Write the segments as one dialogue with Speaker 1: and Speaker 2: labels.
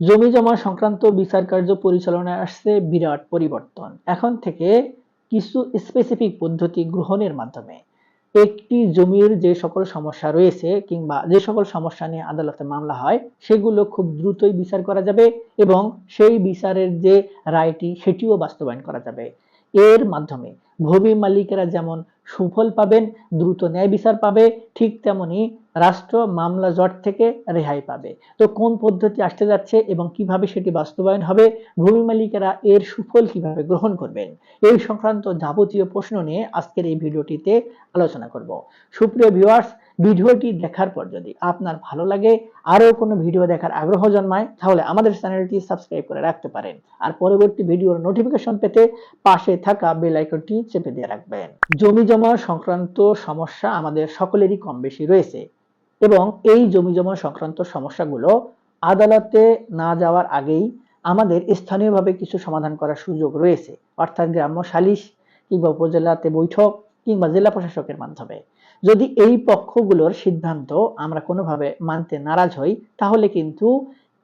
Speaker 1: জমি জমা সংক্রান্ত বিচার কার্য পরিচালনায় আসছে বিরাট পরিবর্তন। এখন থেকে কিছু স্পেসিফিক পদ্ধতি গ্রহণের মাধ্যমে একটি জমির যে সকল সমস্যা রয়েছে কিংবা যে সকল সমস্যা নিয়ে আদালতে মামলা হয়, সেগুলো খুব দ্রুতই বিচার করা যাবে এবং সেই বিচারের যে রায়টি, সেটিও বাস্তবায়ন করা যাবে। এর মাধ্যমে ভূমি মালিকেরা যেমন সুফল পাবেন, দ্রুত ন্যায় বিচার পাবে, ঠিক তেমনি রাষ্ট্র মামলা জট থেকে রেহাই পাবে। তো কোন পদ্ধতি আসতে যাচ্ছে এবং কীভাবে সেটি বাস্তবায়ন হবে? ভূমি মালিকেরা এর সুফল কীভাবে গ্রহণ করবেন? এই সংক্রান্ত যাবতীয় প্রশ্ন নিয়ে আজকের এই ভিডিওটিতে আলোচনা করব। সুপ্রিয় ভিউয়ার্স ভিডিওটি দেখার পর যদি আপনার ভালো লাগে, আরও কোনো ভিডিও দেখার আগ্রহ জন্মায়, তাহলে আমাদের চ্যানেলটি সাবস্ক্রাইব করে রাখতে পারেন। আর পরবর্তী ভিডিওর নোটিফিকেশন পেতে পাশে থাকা বেল আইকনটি চেপে দিয়ে রাখবেন। জমি জমা সংক্রান্ত সমস্যা আমাদের সকলেরই কম বেশি রয়েছে। এবং এই জমি জমা সংক্রান্ত সমস্যাগুলো আদালতে না যাওয়ার আগেই আমাদের স্থানীয়ভাবে কিছু সমাধান করার সুযোগ রয়েছে। অর্থাৎ গ্রাম্য সালিশ কিংবা উপজেলাতে বৈঠক কিংবা জেলা প্রশাসকের মাধ্যমে। যদি এই পক্ষগুলোর সিদ্ধান্ত আমরা কোনোভাবে মানতে নারাজ হই, তাহলে কিন্তু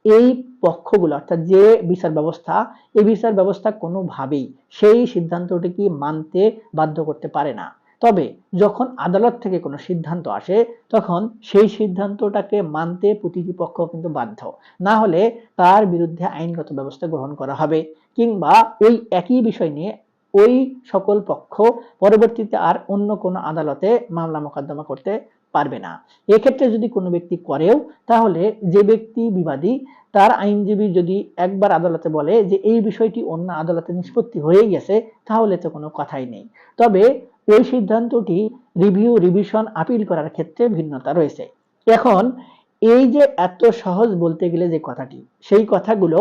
Speaker 1: এই পক্ষগুলো, অর্থাৎ যে বিচার ব্যবস্থা, এই বিচার ব্যবস্থা কোনোভাবেই সেই সিদ্ধান্তটিকে মানতে বাধ্য করতে পারে না। তবে যখন আদালত থেকে কোনো সিদ্ধান্ত আসে, তখন সেই সিদ্ধান্তটাকে মানতে প্রতিটি পক্ষ কিন্তু বাধ্য। না হলে তার বিরুদ্ধে আইনগত ব্যবস্থা গ্রহণ করা হবে কিংবা ওই একই বিষয় নিয়ে ওই সকল পক্ষ পরবর্তীতে আর অন্য কোনো আদালতে মামলা মোকদ্দমা করতে পারবে না। এক্ষেত্রে যদি কোনো ব্যক্তি করেও, তাহলে যে ব্যক্তি বিবাদী, তার আইনজীবী যদি একবার আদালতে বলে যে এই বিষয়টি অন্য আদালতে নিষ্পত্তি হয়ে গেছে, তাহলে তো কোনো কথাই নেই। তবে ওই সিদ্ধান্তটি রিভিউ রিভিশন আপিল করার ক্ষেত্রে ভিন্নতা রয়েছে। এখন এই যে এত সহজ বলতে গেলে যে কথাটি, সেই কথাগুলো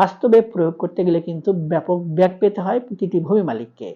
Speaker 1: বাস্তবে প্রয়োগ করতে গেলে কিন্তু ব্যাপক ব্যাগ পেতে হয় প্রতিটি ভূমি মালিককে।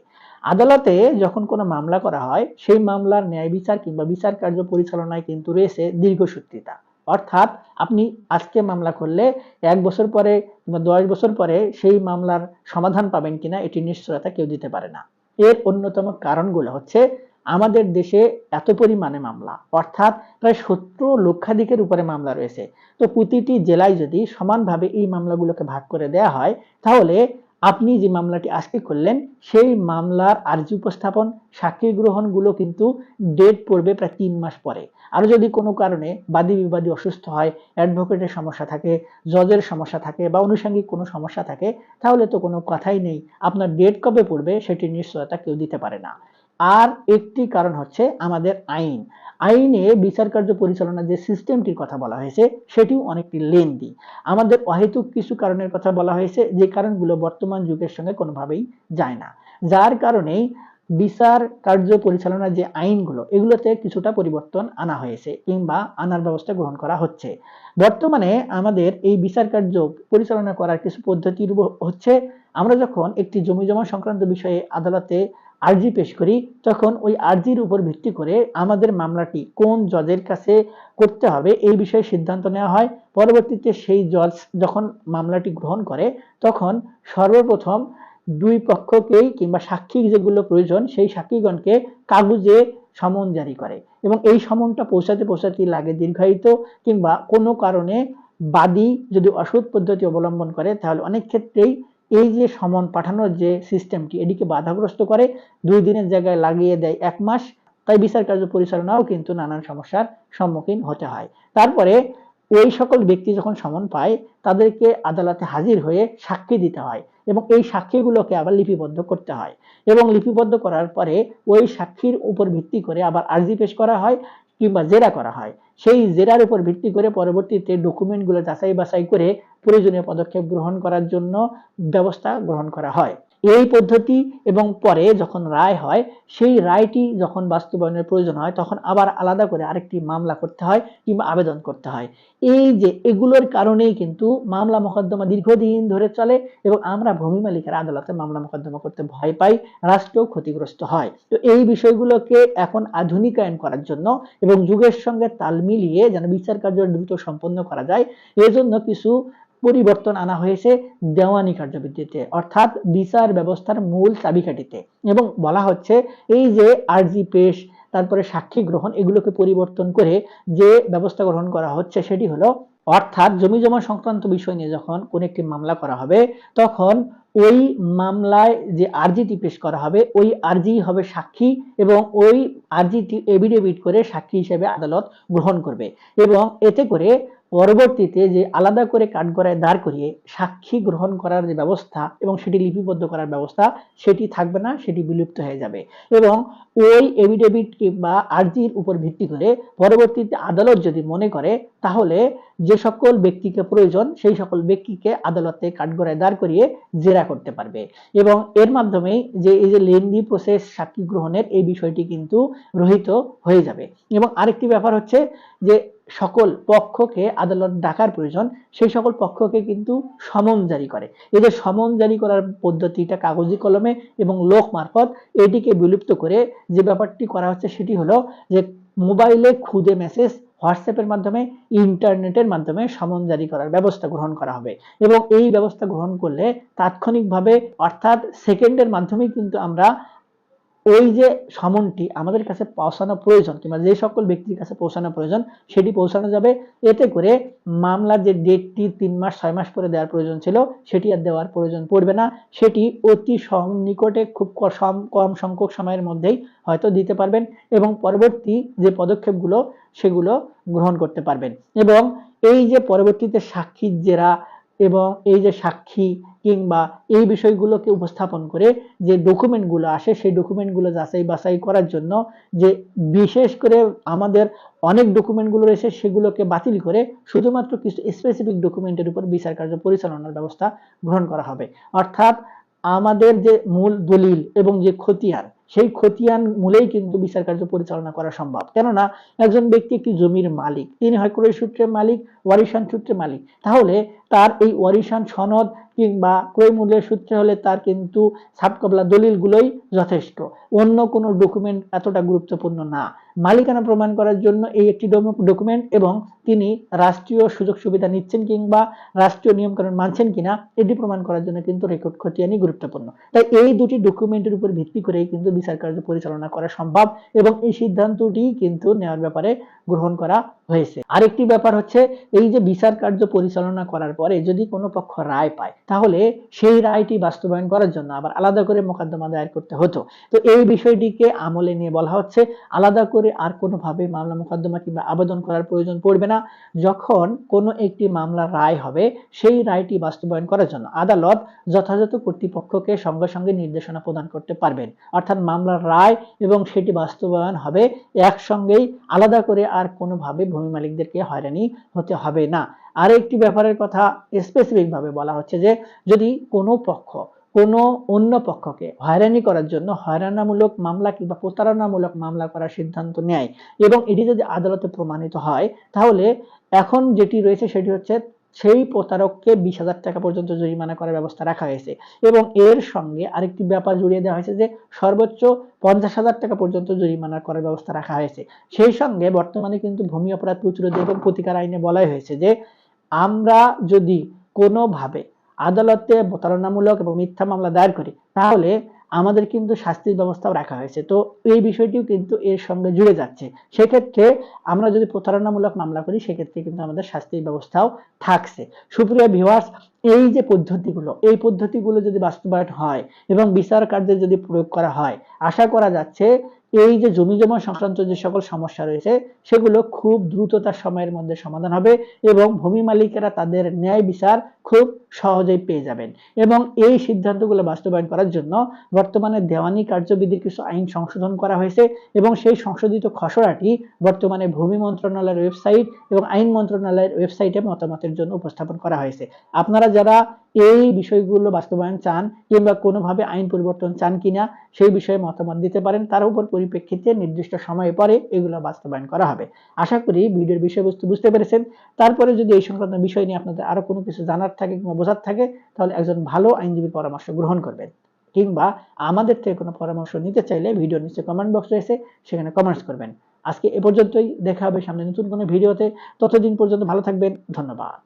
Speaker 1: আদালতে যখন কোনো মামলা করা হয়, সেই মামলার ন্যায় বিচার কিংবা বিচার কার্য পরিচালনায় কিন্তু রয়েছে দীর্ঘসূত্রিতা অর্থাৎ আপনি আজকে মামলা করলে এক বছর পরে কিংবা দশ বছর পরে সেই মামলার সমাধান পাবেন কিনা, এটি নিশ্চয়তা কেউ দিতে পারে না। এর অন্যতম কারণগুলো হচ্ছে আমাদের দেশে এত পরিমাণে মামলা, অর্থাৎ প্রায় সত্তর লক্ষাধিকের উপরে মামলা রয়েছে। তো প্রতিটি জেলায় যদি সমানভাবে এই মামলাগুলোকে ভাগ করে দেয়া হয়, তাহলে আপনি যে মামলাটি আজকে করলেন, সেই মামলার আর্জি উপস্থাপন, সাক্ষী গ্রহণগুলো কিন্তু ডেট পড়বে প্রায় তিন মাস পরে। আর যদি কোনো কারণে বাদী বিবাদী অসুস্থ হয় অ্যাডভোকেটের সমস্যা থাকে জজের সমস্যা থাকে বা আনুষঙ্গিক কোনো সমস্যা থাকে, তাহলে তো কোনো কথাই নেই। আপনার ডেট কবে পড়বে, সেটি নিশ্চয়তা কেউ দিতে পারে না। আর একটি কারণ হচ্ছে আমাদের আইন। আইনে বিচার কার্য পরিচালনার যে সিস্টেমটির কথা বলা হয়েছে, সেটিও অনেকটি লেন্দি আমাদের অহেতুক কিছু কারণের কথা বলা হয়েছে, যে কারণগুলো বর্তমান যুগের সঙ্গে কোনোভাবেই যায় না। যার কারণেই বিচার কার্য পরিচালনার যে আইনগুলো, এগুলোতে কিছুটা পরিবর্তন আনা হয়েছে কিংবা আনার ব্যবস্থা গ্রহণ করা হচ্ছে। বর্তমানে আমাদের এই বিচার কার্য পরিচালনা করার কিছু পদ্ধতি হচ্ছে, আমরা যখন একটি জমি জমা সংক্রান্ত বিষয়ে আদালতে আর্জি পেশ করি, তখন ওই আর্জির উপর ভিত্তি করে আমাদের মামলাটি কোন জজের কাছে করতে হবে এই বিষয়ে সিদ্ধান্ত নেওয়া হয়। পরবর্তীতে সেই জজ যখন মামলাটি গ্রহণ করে, তখন সর্বপ্রথম দুই পক্ষকেই কিংবা সাক্ষী যেগুলো প্রয়োজন, সেই সাক্ষীগণকে কাগজে সমন জারি করে এবং এই সমনটা পৌঁছাতে পৌঁছাতে লাগে দীর্ঘায়িত কিংবা কোনো কারণে বাদী যদি অসৎ পদ্ধতি অবলম্বন করে, তাহলে অনেক ক্ষেত্রেই এই যে সমন পাঠানোর যে সিস্টেমটি এটিকে বাধাগ্রস্ত করে, দুই দিনের জায়গায় লাগিয়ে দেয় এক মাস, তাই বিচার কার্য পরিচালনাও কিন্তু নানান সমস্যার সম্মুখীন হতে হয়। তারপরে ওই সকল ব্যক্তি যখন সমন পায়, তাদেরকে আদালতে হাজির হয়ে সাক্ষী দিতে হয় এবং এই সাক্ষীগুলোকে আবার লিপিবদ্ধ করতে হয় এবং লিপিবদ্ধ করার পরে ওই সাক্ষীর উপর ভিত্তি করে আবার আর্জি পেশ করা হয়। কিংবা জেরা করা হয়। সেই জেরার উপর ভিত্তি করে পরবর্তীতে ডকুমেন্টগুলো যাচাই বাছাই করে প্রয়োজনীয় পদক্ষেপ গ্রহণ করার জন্য ব্যবস্থা গ্রহণ করা হয়। এই পদ্ধতি এবং পরে যখন রায় হয়, সেই রায়টি যখন বাস্তবায়নের প্রয়োজন হয়, তখন আবার আলাদা করে আরেকটি মামলা করতে হয় কিংবা আবেদন করতে হয়। এই যে এগুলোর কারণেই কিন্তু মামলা মোকদ্দমা দীর্ঘদিন ধরে চলে এবং আমরা ভূমি মালিকের আদালতে মামলা মোকদ্দমা করতে ভয় পাই রাষ্ট্র ক্ষতিগ্রস্ত হয়। তো এই বিষয়গুলোকে এখন আধুনিকায়ন করার জন্য এবং যুগের সঙ্গে তাল মিলিয়ে যেন বিচার কার্য দ্রুত সম্পন্ন করা যায়, এজন্য কিছু পরিবর্তন আনা হয়েছে দেওয়ানি কার্যবিধিতে অর্থাৎ বিচার ব্যবস্থার মূল চাবিকাঠিতে। এবং বলা হচ্ছে, এই যে আরজি পেশ, তারপরে সাক্ষী গ্রহণ, এগুলোকে পরিবর্তন করে যে ব্যবস্থা গ্রহণ করা হচ্ছে সেটি হলো, অর্থাৎ জমি জমা সংক্রান্ত বিষয় নিয়ে যখন কোন একটি মামলা করা হবে, তখন ওই মামলায় যে আর্জিটি পেশ করা হবে, ওই আর্জি হবে সাক্ষী এবং ওই আর্জিটি এভিডেভিট করে সাক্ষী হিসেবে আদালত গ্রহণ করবে। এবং এতে করে পরবর্তীতে যে আলাদা করে কাঠগড়ায় দাঁড় করিয়ে সাক্ষী গ্রহণ করার যে ব্যবস্থা এবং সেটি লিপিবদ্ধ করার ব্যবস্থা, সেটি থাকবে না, সেটি বিলুপ্ত হয়ে যাবে। এবং ওই এভিডেভিট কিংবা আর্জির উপর ভিত্তি করে পরবর্তীতে আদালত যদি মনে করে, তাহলে যে সকল ব্যক্তিকে প্রয়োজন, সেই সকল ব্যক্তিকে আদালতে কাঠগড়ায় দাঁড় করিয়ে জেরা করতে পারবে। এবং এর মাধ্যমে যে এই যে লেন্দি প্রসেস সাক্ষী গ্রহণের এই বিষয়টি কিন্তু রহিত হয়ে যাবে। এবং আরেকটি ব্যাপার হচ্ছে যে সকল পক্ষকে আদালত ডাকার প্রয়োজন, সেই সকল পক্ষকে কিন্তু সমন জারি করে। এই যে সমন জারি করার পদ্ধতিটা কাগজি কলমে এবং লোক মারফত, এটিকে বিলুপ্ত করে যে ব্যাপারটি করা হচ্ছে সেটি হলো যে মোবাইলে খুদে মেসেজ, হোয়াটসঅ্যাপের মাধ্যমে, ইন্টারনেটের মাধ্যমে সমন জারি করার ব্যবস্থা গ্রহণ করা হবে। এবং এই ব্যবস্থা গ্রহণ করলে তাৎক্ষণিকভাবে, অর্থাৎ সেকেন্ডের মাধ্যমেই কিন্তু আমরা ওই যে সমনটি আমাদের কাছে পৌঁছানো প্রয়োজন কিংবা যে সকল ব্যক্তির কাছে পৌঁছানো প্রয়োজন, সেটি পৌঁছানো যাবে। এতে করে মামলার যে ডেটটি তিন মাস, ছয় মাস পরে দেওয়ার প্রয়োজন ছিল, সেটি আর দেওয়ার প্রয়োজন পড়বে না। সেটি অতি নিকটে খুব কম সংখ্যক সময়ের মধ্যেই হয়তো দিতে পারবেন এবং পরবর্তী যে পদক্ষেপগুলো, সেগুলো গ্রহণ করতে পারবেন। এবং এই যে পরবর্তীতে সাক্ষীর জেরা এবং এই যে সাক্ষী কিংবা এই বিষয়গুলোকে উপস্থাপন করে যে ডকুমেন্টগুলো আসে, সেই ডকুমেন্টগুলো যাচাই বাছাই করার জন্য যে বিশেষ করে আমাদের অনেক ডকুমেন্টগুলো রয়েছে, সেগুলোকে বাতিল করে শুধুমাত্র কিছু স্পেসিফিক ডকুমেন্টের উপর বিচার কার্য পরিচালনার ব্যবস্থা গ্রহণ করা হবে। অর্থাৎ আমাদের যে মূল দলিল এবং যে খতিয়ান সেই খতিয়ান মূলেই কিন্তু বিচার কার্য পরিচালনা করা সম্ভব। কেননা একজন ব্যক্তি একটি জমির মালিক, তিনি হয় ক্রয় সূত্রে মালিক, ওয়ারিশান সূত্রে মালিক। তাহলে তার এই ওয়ারিশান সনদ কিংবা ক্রয় মূল্যের সূত্রে হলে তার কিন্তু সাবকবলা দলিলগুলোই যথেষ্ট। অন্য কোনো ডকুমেন্ট এতটা গুরুত্বপূর্ণ না। মালিকানা প্রমাণ করার জন্য এই একটি ডকুমেন্ট এবং তিনি রাষ্ট্রীয় সুযোগ সুবিধা নিচ্ছেন কিংবা রাষ্ট্রীয় নিয়মকানুন মানছেন কিনা, এটি প্রমাণ করার জন্য কিন্তু রেকর্ড খতিয়ানি গুরুত্বপূর্ণ। তাই এই দুটি ডকুমেন্টের উপর ভিত্তি করেই কিন্তু বিচার কার্য পরিচালনা করা সম্ভব এবং এই সিদ্ধান্তটি কিন্তু নেওয়ার ব্যাপারে গ্রহণ করা হয়েছে। আরেকটি ব্যাপার হচ্ছে, এই যে বিচার কার্য পরিচালনা করার পরে যদি কোনো পক্ষ রায় পায়, তাহলে সেই রায়টি বাস্তবায়ন করার জন্য আবার আলাদা করে মোকদ্দমা দায়ের করতে হতো। তো এই বিষয়টিকে আমলে নিয়ে বলা হচ্ছে, আলাদা করে আর কোনোভাবে মামলা মোকদ্দমা কিংবা আবেদন করার প্রয়োজন পড়বে না। যখন কোনো একটি মামলা রায় হবে, সেই রায়টি বাস্তবায়ন করার জন্য আদালত যথাযথ কর্তৃপক্ষকে সঙ্গে সঙ্গে নির্দেশনা প্রদান করতে পারবেন। অর্থাৎ মামলার রায় এবং সেটি বাস্তবায়ন হবে একসঙ্গেই, আলাদা করে আর কোনোভাবে ভূমি মালিকদেরকে হয়রানি হতে হবে না। আর একটি ব্যাপারের কথা স্পেসিফিক ভাবে বলা হচ্ছে যে, যদি কোনো পক্ষ, কোনো অন্য পক্ষকে হয়রানি করার জন্য হয়রানামূলক মামলা কিংবা প্রতারণামূলক মামলা করার সিদ্ধান্ত নেয় এবং এটি যদি আদালতে প্রমাণিত হয়, তাহলে এখন যেটি রয়েছে সেটি হচ্ছে সেই প্রতারককে বিশ হাজার টাকা পর্যন্ত জরিমানা করার ব্যবস্থা রাখা হয়েছে। এবং এর সঙ্গে আরেকটি ব্যাপার জড়িয়ে দেওয়া হয়েছে যে, সর্বোচ্চ পঞ্চাশ হাজার টাকা পর্যন্ত জরিমানা করার ব্যবস্থা রাখা হয়েছে। সেই সঙ্গে বর্তমানে কিন্তু ভূমি অপরাধ প্রতিরোধ এবং প্রতিকার আইনে বলাই হয়েছে যে, আমরা যদি কোনোভাবে আদালতে প্রতারণামূলক এবং মিথ্যা মামলা দায়ের করি, তাহলে আমাদের কিন্তু শাস্তির ব্যবস্থাও রাখা হয়েছে। তো এই বিষয়টিও কিন্তু এর সঙ্গে জুড়ে যাচ্ছে। সেক্ষেত্রে আমরা যদি প্রতারণামূলক মামলা করি, সেক্ষেত্রে কিন্তু আমাদের শাস্তির ব্যবস্থাও থাকছে। সুপ্রিয় ভিওয়ার্স এই যে পদ্ধতিগুলো, এই পদ্ধতিগুলো যদি বাস্তবায়ন হয় এবং বিচার কার্যে যদি প্রয়োগ করা হয়, আশা করা যাচ্ছে এই যে জমি জমা সংক্রান্ত যে সকল সমস্যা রয়েছে, সেগুলো খুব দ্রুততার সময়ের মধ্যে সমাধান হবে এবং ভূমি মালিকেরা তাদের ন্যায় বিচার খুব সহজেই পেয়ে যাবেন। এবং এই সিদ্ধান্তগুলো বাস্তবায়ন করার জন্য বর্তমানে দেওয়ানি কার্যবিধির কিছু আইন সংশোধন করা হয়েছে এবং সেই সংশোধিত খসড়াটি বর্তমানে ভূমি মন্ত্রণালয়ের ওয়েবসাইট এবং আইন মন্ত্রণালয়ের ওয়েবসাইটে মতামতের জন্য উপস্থাপন করা হয়েছে। আপনারা যারা এই বিষয়গুলো বাস্তবায়ন চান কিংবা কোনোভাবে আইন পরিবর্তন চান কিনা সেই বিষয়ে মতামত দিতে পারেন। তার উপর পরিপ্রেক্ষিতে নির্দিষ্ট সময় পরে এগুলো বাস্তবায়ন করা হবে। আশা করি ভিডিওর বিষয়বস্তু বুঝতে পেরেছেন। তারপরে যদি এই সংক্রান্ত বিষয় নিয়ে আপনাদের আরও কোনো কিছু জানার থাকে কিংবা বোঝার থাকে, তাহলে একজন ভালো আইনজীবীর পরামর্শ গ্রহণ করবেন। কিংবা আমাদের থেকে কোনো পরামর্শ নিতে চাইলে ভিডিওর নিচে কমেন্ট বক্স রয়েছে, সেখানে কমেন্টস করবেন। আজকে এ পর্যন্তই। দেখা হবে সামনে নতুন কোনো ভিডিওতে। ততদিন পর্যন্ত ভালো থাকবেন। ধন্যবাদ।